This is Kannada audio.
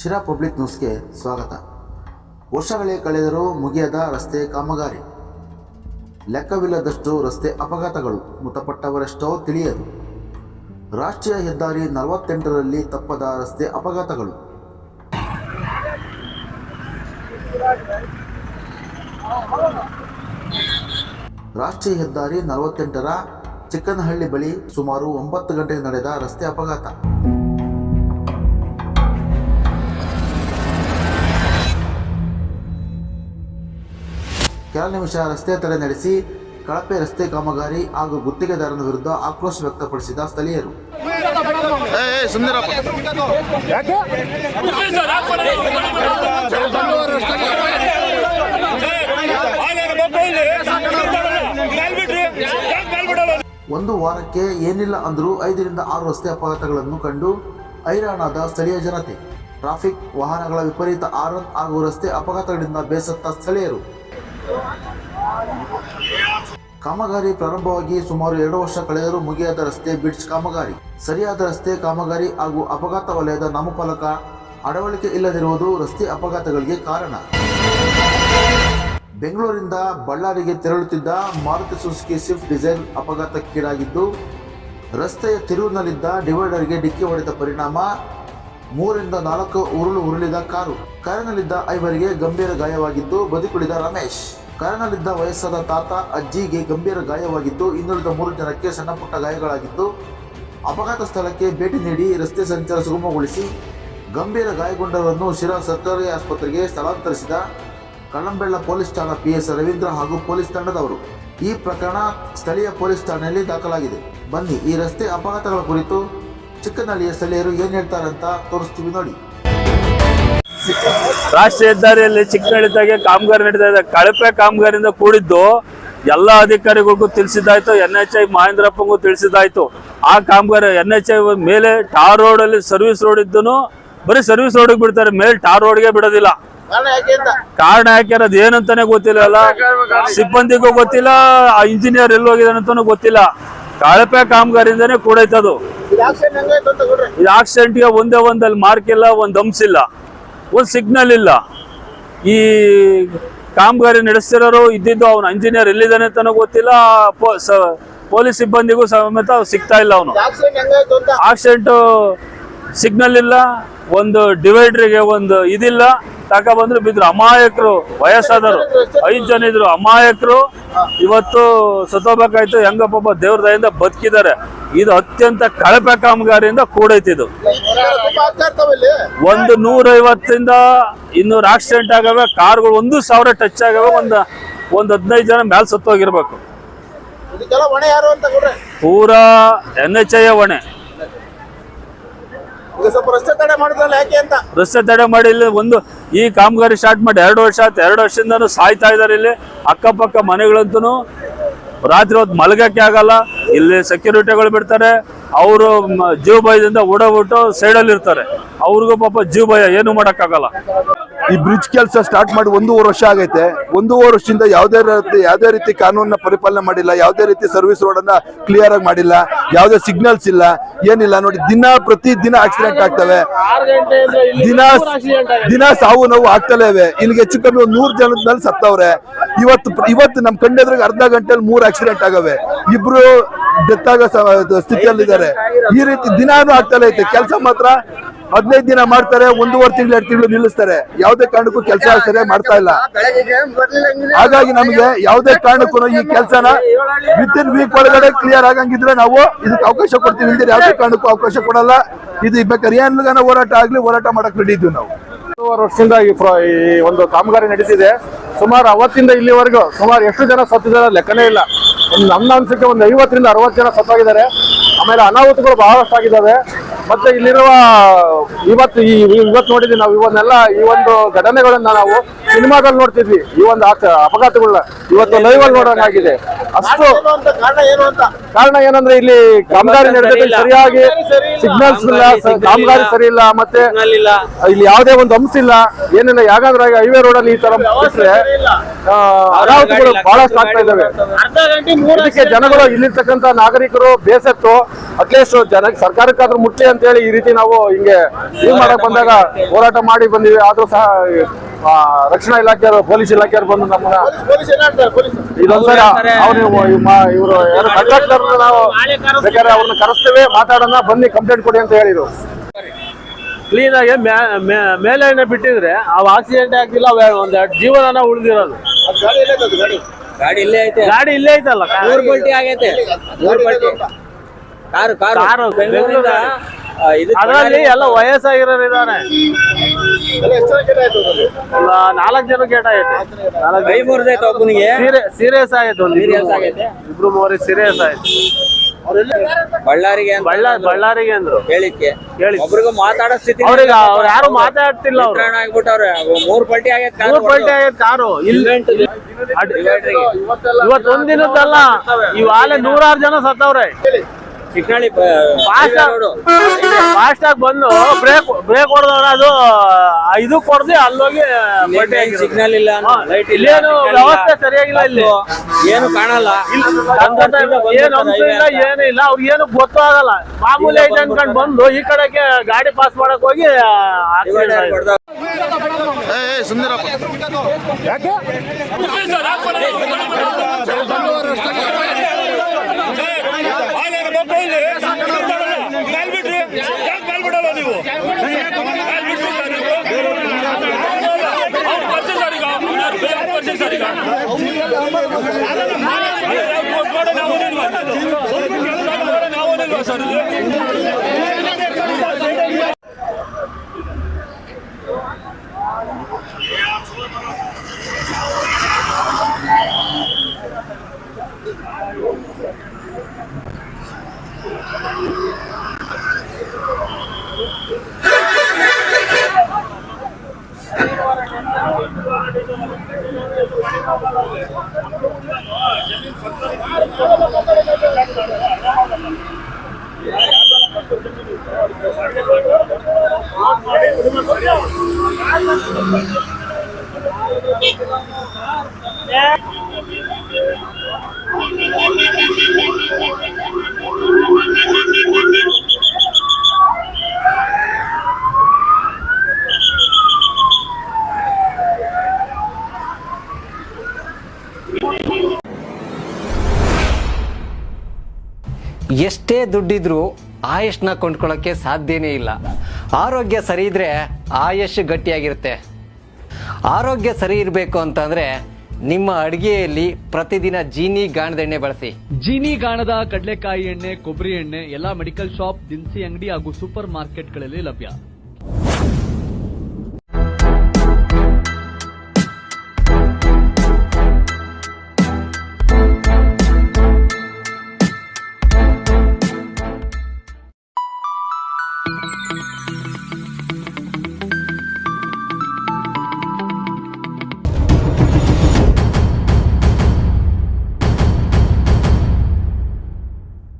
ಶಿರಾ ಪಬ್ಲಿಕ್ ನ್ಯೂಸ್ಗೆ ಸ್ವಾಗತ. ವರ್ಷಗಳೇ ಕಳೆದರೂ ಮುಗಿಯದ ರಸ್ತೆ ಕಾಮಗಾರಿ. ಲೆಕ್ಕವಿಲ್ಲದಷ್ಟು ರಸ್ತೆ ಅಪಘಾತಗಳು ಮೃತಪಟ್ಟವರೆಷ್ಟೋ ತಿಳಿಯದು. ರಾಷ್ಟ್ರೀಯ ಹೆದ್ದಾರಿ ನಲವತ್ತೆಂಟರಲ್ಲಿ ತಪ್ಪದ ರಸ್ತೆ ಅಪಘಾತಗಳು. ರಾಷ್ಟ್ರೀಯ ಹೆದ್ದಾರಿ ನಲವತ್ತೆಂಟರ ಚಿಕ್ಕನಹಳ್ಳಿ ಬಳಿ ಸುಮಾರು ಒಂಬತ್ತು ಗಂಟೆಗೆ ನಡೆದ ರಸ್ತೆ ಅಪಘಾತ. ಕೆಲ ನಿಮಿಷ ರಸ್ತೆ ತಡೆ ನಡೆಸಿ ಕಳಪೆ ರಸ್ತೆ ಕಾಮಗಾರಿ ಹಾಗೂ ಗುತ್ತಿಗೆದಾರನ ವಿರುದ್ಧ ಆಕ್ರೋಶ ವ್ಯಕ್ತಪಡಿಸಿದ ಸ್ಥಳೀಯರು. ಒಂದು ವಾರಕ್ಕೆ ಏನಿಲ್ಲ ಅಂದರೂ ಐದರಿಂದ ಆರು ರಸ್ತೆ ಅಪಘಾತಗಳನ್ನು ಕಂಡು ಹೈರಾಣಾದ ಸ್ಥಳೀಯ ಜನತೆ. ಟ್ರಾಫಿಕ್ ವಾಹನಗಳ ವಿಪರೀತ ಆರನ್ ಹಾಗೂ ರಸ್ತೆ ಅಪಘಾತಗಳಿಂದ ಬೇಸತ್ತ ಸ್ಥಳೀಯರು. ಕಾಮಗಾರಿ ಪ್ರಾರಂಭವಾಗಿ ಸುಮಾರು ಎರಡು ವರ್ಷ ಕಳೆದರೂ ಮುಗಿಯದ ರಸ್ತೆ ಬ್ರಿಡ್ಜ್ ಕಾಮಗಾರಿ. ಸರಿಯಾದ ರಸ್ತೆ, ಕಾಮಗಾರಿ ಹಾಗೂ ಅಪಘಾತ ವಲಯದ ನಾಮಫಲಕ ಅಡವಳಿಕೆ ಇಲ್ಲದಿರುವುದು ರಸ್ತೆ ಅಪಘಾತಗಳಿಗೆ ಕಾರಣ. ಬೆಂಗಳೂರಿಂದ ಬಳ್ಳಾರಿಗೆ ತೆರಳುತ್ತಿದ್ದ ಮಾರುತಿ ಸುಸುಕಿ ಸ್ವಿಫ್ಟ್ ಡಿಸೈನ್ ಅಪಘಾತಕ್ಕೀಡಾಗಿದ್ದು, ರಸ್ತೆಯ ತಿರುವಿನಲ್ಲಿದ್ದ ಡಿವೈಡರ್ಗೆ ಡಿಕ್ಕಿ ಹೊಡೆದ ಪರಿಣಾಮ ಮೂರರಿಂದ ನಾಲ್ಕು ಉರುಳು ಉರುಳಿದ ಕಾರು. ಕಾರಿನಲ್ಲಿದ್ದ ಐವರಿಗೆ ಗಂಭೀರ ಗಾಯವಾಗಿದ್ದು ಬದುಕುಳಿದ ರಮೇಶ್. ಕಾರಿನಲ್ಲಿದ್ದ ವಯಸ್ಸಾದ ತಾತ, ಅಜ್ಜಿಗೆ ಗಂಭೀರ ಗಾಯವಾಗಿದ್ದು ಇನ್ನುಳಿದ ಮೂರು ಜನಕ್ಕೆ ಸಣ್ಣ ಪುಟ್ಟ ಗಾಯಗಳಾಗಿದ್ದು ಅಪಘಾತ ಸ್ಥಳಕ್ಕೆ ಭೇಟಿ ನೀಡಿ ರಸ್ತೆ ಸಂಚಾರ ಸುಗಮಗೊಳಿಸಿ ಗಂಭೀರ ಗಾಯಗೊಂಡವರನ್ನು ಶಿರಾ ಸರ್ಕಾರಿ ಆಸ್ಪತ್ರೆಗೆ ಸ್ಥಳಾಂತರಿಸಿದ ಕಳ್ಳಂಬೆಳ್ಳ ಪೊಲೀಸ್ ಠಾಣಾ ಪಿ ಎಸ್ ರವೀಂದ್ರ ಹಾಗೂ ಪೊಲೀಸ್ ತಂಡದವರು. ಈ ಪ್ರಕರಣ ಸ್ಥಳೀಯ ಪೊಲೀಸ್ ಠಾಣೆಯಲ್ಲಿ ದಾಖಲಾಗಿದೆ. ಬನ್ನಿ ಈ ರಸ್ತೆ ಅಪಘಾತಗಳ ಕುರಿತು ಚಿಕ್ಕನಹಳ್ಳಿಯ ಸ್ಥಳೀಯರು ಏನ್ ಹೇಳ್ತಾರೆ ಅಂತ ತೋರಿಸ್ತೀವಿ ನೋಡಿ. ರಾಷ್ಟ್ರೀಯ ಹೆದ್ದಾರಿಯಲ್ಲಿ ಚಿಕ್ಕನಳಿತಾಗೆ ಕಾಮಗಾರಿ ನಡೀತಾ ಇದೆ. ಕಳಪೆ ಕಾಮಗಾರಿಯಿಂದ ಕೂಡಿದ್ದು ಎಲ್ಲ ಅಧಿಕಾರಿಗಳಿಗೂ ತಿಳಿಸಿದ್ದಾಯ್ತು ಎನ್ ಎಚ್ ಐ ಮಹೇಂದ್ರಪ್ಪಗೂ ತಿಳಿಸಿದ್ದಾಯ್ತು. ಆ ಕಾಮಗಾರಿ ಎನ್ ಎಚ್ ಐ ಮೇಲೆ ಟಾರ್ ರೋಡ್ ಅಲ್ಲಿ ಸರ್ವಿಸ್ ರೋಡ್ ಇದ್ದನು ಬರೀ ಸರ್ವಿಸ್ ರೋಡ್ ಬಿಡ್ತಾರೆ ಮೇಲೆ ಟಾರ್ ರೋಡ್ಗೆ ಬಿಡೋದಿಲ್ಲ. ಕಾರಣ ಯಾಕೆ ಏನಂತಾನೆ ಗೊತ್ತಿಲ್ಲ ಅಲ್ಲ. ಸಿಬ್ಬಂದಿಗೂ ಗೊತ್ತಿಲ್ಲ ಆ ಇಂಜಿನಿಯರ್ ಎಲ್ಲಿ ಹೋಗಿದಾನೆ ಅಂತಾನು ಗೊತ್ತಿಲ್ಲ. ಕಳಪೆ ಕಾಮಗಾರಿಯಿಂದಾನೆ ಕೂಡೈತದು ಇದು ಆಕ್ಸಿಡೆಂಟ್ಗೆ ಒಂದೇ ಒಂದಲ್ಲಿ ಮಾರ್ಕ್ ಇಲ್ಲ ಒಂದ್ ಹಂಪ್ಸ್ ಇಲ್ಲ. ಒಂದು ಸಿಗ್ನಲ್ ಇಲ್ಲ. ಈ ಕಾಮಗಾರಿ ನಡೆಸ್ತಿರೋರು ಇದ್ದಿದ್ದು ಅವನು ಇಂಜಿನಿಯರ್ ಎಲ್ಲಿದ್ದಾನೆ ಅಂತಾನೂ ಗೊತ್ತಿಲ್ಲ. ಪೊಲೀಸ್ ಸಿಬ್ಬಂದಿಗೂ ಸಮೇತ ಸಿಗ್ತಾ ಇಲ್ಲ ಅವನು. ಆಕ್ಸಿಡೆಂಟ್ ಸಿಗ್ನಲ್ ಇಲ್ಲ ಒಂದು ಡಿವೈಡ್ರಿಗೆ ಒಂದು ಇದಿಲ್ಲ. ತಕ ಬಂದ್ರು ಬಿದ್ರು. ಅಮಾಯಕರು ವಯಸ್ಸಾದರು ಐದು ಜನ ಇದ್ರು. ಅಮಾಯಕರು ಇವತ್ತು ಸತ್ತೋಗ್ಬೇಕಾಯ್ತು. ಹೆಂಗಪ್ಪ ದೇವ್ರ ದಯಿಂದ ಬದುಕಿದ್ದಾರೆ. ಇದು ಅತ್ಯಂತ ಕಳಪೆ ಕಾಮಗಾರಿಯಿಂದ ಕೂಡೈತಿದು ಒಂದು ನೂರೈವತ್ತರಿಂದ ಇನ್ನೂರು ಆಕ್ಸಿಡೆಂಟ್ ಆಗವೆ. ಕಾರ್ಗಳು ಒಂದು ಸಾವಿರ ಟಚ್ ಆಗವೆ. ಒಂದು ಒಂದು ಹದಿನೈದು ಜನ ಮ್ಯಾಲ್ ಸತ್ತೋಗಿರ್ಬೇಕು. ಪೂರಾ ಎನ್ ಎಚ್ ಐ ಹೊಣೆ. ರಸ್ತೆ ತಡೆ ಮಾಡಿ ಇಲ್ಲಿ ಒಂದು ಈ ಕಾಮಗಾರಿ ಸ್ಟಾರ್ಟ್ ಮಾಡಿ ಎರಡು ವರ್ಷ ಆಯ್ತು. ಎರಡು ವರ್ಷದಿಂದನೂ ಸಾಯ್ತಾ ಇದ್ದಾರೆ ಇಲ್ಲಿ. ಅಕ್ಕಪಕ್ಕ ಮನೆಗಳಂತೂ ರಾತ್ರಿ ಹೊತ್ತು ಮಲಗಕ್ಕೆ ಆಗಲ್ಲ. ಇಲ್ಲಿ ಸೆಕ್ಯೂರಿಟಿಗಳು ಬಿಡ್ತಾರೆ. ಅವರು ಜೀವ ಭಯದಿಂದ ಓಡೋಗ್ಬಿಟ್ಟು ಸೈಡಲ್ಲಿ ಇರ್ತಾರೆ. ಅವ್ರಿಗೂ ಪಾಪ ಜೀವ ಭಯ. ಏನು ಮಾಡೋಕ್ಕಾಗಲ್ಲ. ಈ ಬ್ರಿಡ್ಜ್ ಕೆಲಸ ಸ್ಟಾರ್ಟ್ ಮಾಡಿ ಒಂದೂವರೆ ವರ್ಷ ಆಗೈತೆ. ಒಂದೂವರೆ ವರ್ಷದಿಂದ ಯಾವುದೇ ರೀತಿ ಯಾವುದೇ ರೀತಿ ಕಾನೂನನ್ನ ಪರಿಪಾಲನೆ ಮಾಡಿಲ್ಲ ಯಾವುದೇ ರೀತಿ ಸರ್ವಿಸ್ ರೋಡ್ ಅನ್ನ ಕ್ಲಿಯರ್ ಆಗಿ ಮಾಡಿಲ್ಲ ಯಾವುದೇ ಸಿಗ್ನಲ್ಸ್ ಇಲ್ಲ ಏನಿಲ್ಲ. ನೋಡಿ ದಿನ ಪ್ರತಿ ದಿನ ಆಕ್ಸಿಡೆಂಟ್ ಆಗ್ತವೆ ದಿನ ದಿನ ಸಾವು ನೋವು ಆಗ್ತಲೇ ಇವೆ. ಇಲ್ಲಿಗೆ ಹೆಚ್ಚು ಕಮ್ಮಿ ಒಂದು ನೂರು ಜನದ ಮೇಲೆ ಸತ್ತವ್ರೆ. ಇವತ್ತು ಇವತ್ತು ನಮ್ಮ ಕಂಡೆದ್ರಿಗೆ ಅರ್ಧ ಗಂಟೆಲಿ ಮೂರು ಆಕ್ಸಿಡೆಂಟ್ ಆಗವೆ. ಇಬ್ರು ಡೆತ್ ಆಗೋ ಸ್ಥಿತಿಯಲ್ಲಿದ್ದಾರೆ. ಈ ರೀತಿ ದಿನಾನು ಆಗ್ತಲೇ ಐತೆ. ಕೆಲಸ ಮಾತ್ರ ಹದಿನೈದು ದಿನ ಮಾಡ್ತಾರೆ, ಒಂದೂವರೆ ತಿಂಗಳು, ಎರಡು ತಿಂಗಳು ನಿಲ್ಲಿಸ್ತಾರೆ. ಯಾವುದೇ ಕಾರಣಕ್ಕೂ ಕೆಲಸ ಸರಿಯಾಗಿ ಮಾಡ್ತಾ ಇಲ್ಲ. ಹಾಗಾಗಿ ನಮಗೆ ಯಾವುದೇ ಕಾರಣಕ್ಕೂ ಈ ಕೆಲಸನ ವಿತ್ ಇನ್ ವೀಕ್ ಒಳಗಡೆ ಕ್ಲಿಯರ್ ಆಗಂಗಿದ್ರೆ ನಾವು ಇದಕ್ಕೆ ಅವಕಾಶ ಕೊಡ್ತೀವಿ. ಇಲ್ದಿರ ಯಾವುದೇ ಕಾರಣಕ್ಕೂ ಅವಕಾಶ ಕೊಡಲ್ಲ. ಇದು ಬೇಕಾದ್ರೆ ಏನ್ಗಾನ ಹೋರಾಟ ಆಗ್ಲಿ, ಹೋರಾಟ ಮಾಡಕ್ ಇದ್ದೀವಿ ನಾವು. ವರ್ಷದಿಂದ ಈ ಒಂದು ಕಾಮಗಾರಿ ನಡೀತಿದೆ. ಸುಮಾರು ಅವತ್ತಿಂದ ಇಲ್ಲಿವರೆಗೂ ಸುಮಾರು ಎಷ್ಟು ಜನ ಸತ್ತಿದ್ದಾರೆ ಲೆಕ್ಕನೇ ಇಲ್ಲ. ಒಂದು ನಮ್ಮ ಅನ್ಸಕ್ಕೆ ಒಂದು ಐವತ್ತರಿಂದ ಅರವತ್ತು ಜನ ಸತ್ತಾಗಿದ್ದಾರೆ. ಆಮೇಲೆ ಅನಾಹುತಗಳು ಬಹಳಷ್ಟು ಆಗಿದ್ದಾವೆ ಮತ್ತೆ ಇಲ್ಲಿರುವ ಇವತ್ತು ಈ ಇವತ್ತು ನೋಡಿದ್ವಿ ನಾವು, ಇವನ್ನೆಲ್ಲ ಈ ಒಂದು ಘಟನೆಗಳನ್ನ ನಾವು ಸಿನಿಮಾದಲ್ಲಿ ನೋಡ್ತಿದ್ವಿ. ಈ ಒಂದು ಅಪಘಾತಗಳನ್ನ ಇವತ್ತು ಲೈವ್ ಅಲ್ಲಿ ನೋಡೋಂಗಾಗಿದೆ. ಅಷ್ಟು ಏನು ಅಂತ ಕಾರಣ ಏನು ಅಂತ? ಕಾರಣ ಏನಂದ್ರೆ ಇಲ್ಲಿ ಕಾಮಗಾರಿ ನಡೆದಿದೆ ಸರಿಯಾಗಿ ಸಿಗ್ನಲ್ಸ್ ಇಲ್ಲ ಕಾಮಗಾರಿ ಸರಿ ಇಲ್ಲ ಮತ್ತೆ ಇಲ್ಲಿ. ಯಾವುದೇ ಒಂದು ಅಂಶ ಇಲ್ಲ. ಏನಿಲ್ಲ ಯಾಕಂದ್ರೆ ಹೈವೇ ರೋಡ್ ಅಲ್ಲಿ ಈ ತರ ಬಿಟ್ರೆ ಆ, ಅನಾಹುತಗಳು ಬಹಳಷ್ಟು ಆಗ್ತಾ ಇದಾವೆ. ಅರ್ಧ ಗಂಟೆ ಮೂರು ಇದಕ್ಕೆ ಜನಗಳು ಇಲ್ಲಿರ್ತಕ್ಕಂತ ನಾಗರಿಕರು ಬೇಸತ್ತು. ಅಟ್ಲೀಸ್ಟ್ ಜನ ಸರ್ಕಾರಕ್ಕಾದ್ರೂ ಮುಟ್ಲಿ ಅಂತ ಹೇಳಿ ಈ ರೀತಿ ನಾವು ಹಿಂಗೆ ಇದು ಮಾಡಕ್ ಬಂದಾಗ ಹೋರಾಟ ಮಾಡಿ ಬಂದಿವಿ. ಆದ್ರೂ ಸಹ ರಕ್ಷಣಾ ಇಲಾಖೆಯವರು ಪೊಲೀಸ್ ಇಲಾಖೆಯವರು ಬಂದು ನಮ್ಮನ್ನ ಇದೊಂದ್ಸಲ ಅವ್ರು ಇವರು ಯಾರು ಕಂಡಕ್ಟರ್ ನಾವು ಬೇಕಾದ್ರೆ ಅವ್ರನ್ನ ಕರೆಸ್ತೇವೆ ಮಾತಾಡೋಣ ಬನ್ನಿ ಕಂಪ್ಲೇಂಟ್ ಕೊಡಿ ಅಂತ ಹೇಳಿದ್ರು ಕ್ಲೀನ್ ಆಗಿ ಮೇಲೆ ಬಿಟ್ಟಿದ್ರೆ ಅವ್ ಆಕ್ಸಿಡೆಂಟ್ ಆಗಿಲ್ಲ ಒಂದ್ ಜೀವನ ಜೀವನನ ಉಳಿದಿರೋದು. ಗಾಡಿ ಇಲ್ಲೇ ಐತೆ. ಗಾಡಿ ಇಲ್ಲೇ ಐತಲ್ಲ ಮೂರ್ ಪಲ್ಟಿ ಆಗೈತೆ. ಮೂರ್ ಪಲ್ಟಿ ಕಾರು ಕಾರು. ಕಾರು, ಬೆಂಗಳೂರಿಂದ ಆ, ಎಲ್ಲ ವಯಸ್ಸಾಗಿರೋರು ಇದಾರೆ ನಾಲ್ಕು ಜನ ಗೇಟ್ ಆಗೈತೆ ಸೀರಿಯಸ್ ಆಯ್ತು ಒಂದು ಆಗೈತೆ? ಇಬ್ರು ಮೂವರಿಗೆ ಸೀರಿಯಸ್ ಆಯ್ತು. ಬಳ್ಳಾರಿಗೆ ಬಳ್ಳಾರಿ ಬಳ್ಳ ಬಳ್ಳಾರಿಗೆ ಅಂದ್ರು. ಹೇಳಿಕೆ ಹೇಳಿ. ಒಬ್ರಿಗೂ ಮಾತಾಡೋ ಸ್ಥಿತಿ ಅವ್ರಿಗೆ ಅವ್ರು ಯಾರು ಮಾತಾಡ್ತಿಲ್ಲ ಅವ್ರು. ಆಗ್ಬಿಟ್ಟವ್ರೆ. ಮೂರ್ ಪಲ್ಟಿ ಆಗೈತೆ ಮೂರ್ ಪಲ್ಟಿ ಆಗೈತೆ ಕಾರು. ಇವತ್ತೊಂದಿನದಲ್ಲ ಇವಾಗಲೇ ನೂರಾರು ಜನ ಸತ್ತವ್ರೆ. ಚಿಕ್ಕನಳ್ಳಿ ಫಾಸ್ಟ್ ಫಾಸ್ಟ್ ಆಗಿ ಬಂದು ಬ್ರೇಕ್ ಬ್ರೇಕ್ ಹೊಡೆದವ್ರೆ ಅದು ಇದು ಕೊಡ್ದು ಅಲ್ಲೋಗಿ ಬಟ್ಟೆ. ಸಿಗ್ನಲ್ ಇಲ್ಲ ಲೈಟ್ ಇಲ್ಲ ಏನು ವ್ಯವಸ್ಥೆ ಸರಿಯಾಗಿಲ್ಲ ಇಲ್ಲಿ ಏನು ಕಾಣಲ್ಲ ಏನು ಏನು ಇಲ್ಲ ಏನೂ ಇಲ್ಲ ಅವ್ರಿಗೆ ಏನು ಗೊತ್ತೂ ಆಗಲ್ಲ ಮಾಮೂಲಿ ಐತೆ ಅನ್ಕೊಂಡ್ ಬಂದು ಈ ಕಡೆಗೆ ಗಾಡಿ ಪಾಸ್ ಮಾಡಕ್ ಹೋಗಿ accident ಆಯ್ತು. ಎಷ್ಟೇ ದುಡ್ಡಿದ್ರೂ ಆಯುಷ್ನ ಕೊಂಡ್ಕೊಳ್ಳೋಕ್ಕೆ ಸಾಧ್ಯನೇ ಇಲ್ಲ. ಆರೋಗ್ಯ ಸರಿ ಇದ್ರೆ ಆಯಸ್ಸು ಗಟ್ಟಿಯಾಗಿರುತ್ತೆ. ಆರೋಗ್ಯ ಸರಿ ಇರಬೇಕು ಅಂತಂದ್ರೆ ನಿಮ್ಮ ಅಡಿಗೆಯಲ್ಲಿ ಪ್ರತಿದಿನ ಜೀನಿ ಗಾಣದೆಣ್ಣೆ ಬಳಸಿ. ಜೀನಿ ಗಾಣದ ಕಡಲೆಕಾಯಿ ಎಣ್ಣೆ, ಕೊಬ್ಬರಿ ಎಣ್ಣೆ, ಎಲ್ಲಾ ಮೆಡಿಕಲ್ ಶಾಪ್, ದಿನಸಿ ಅಂಗಡಿ ಹಾಗೂ ಸೂಪರ್ ಮಾರ್ಕೆಟ್ಗಳಲ್ಲಿ ಲಭ್ಯ.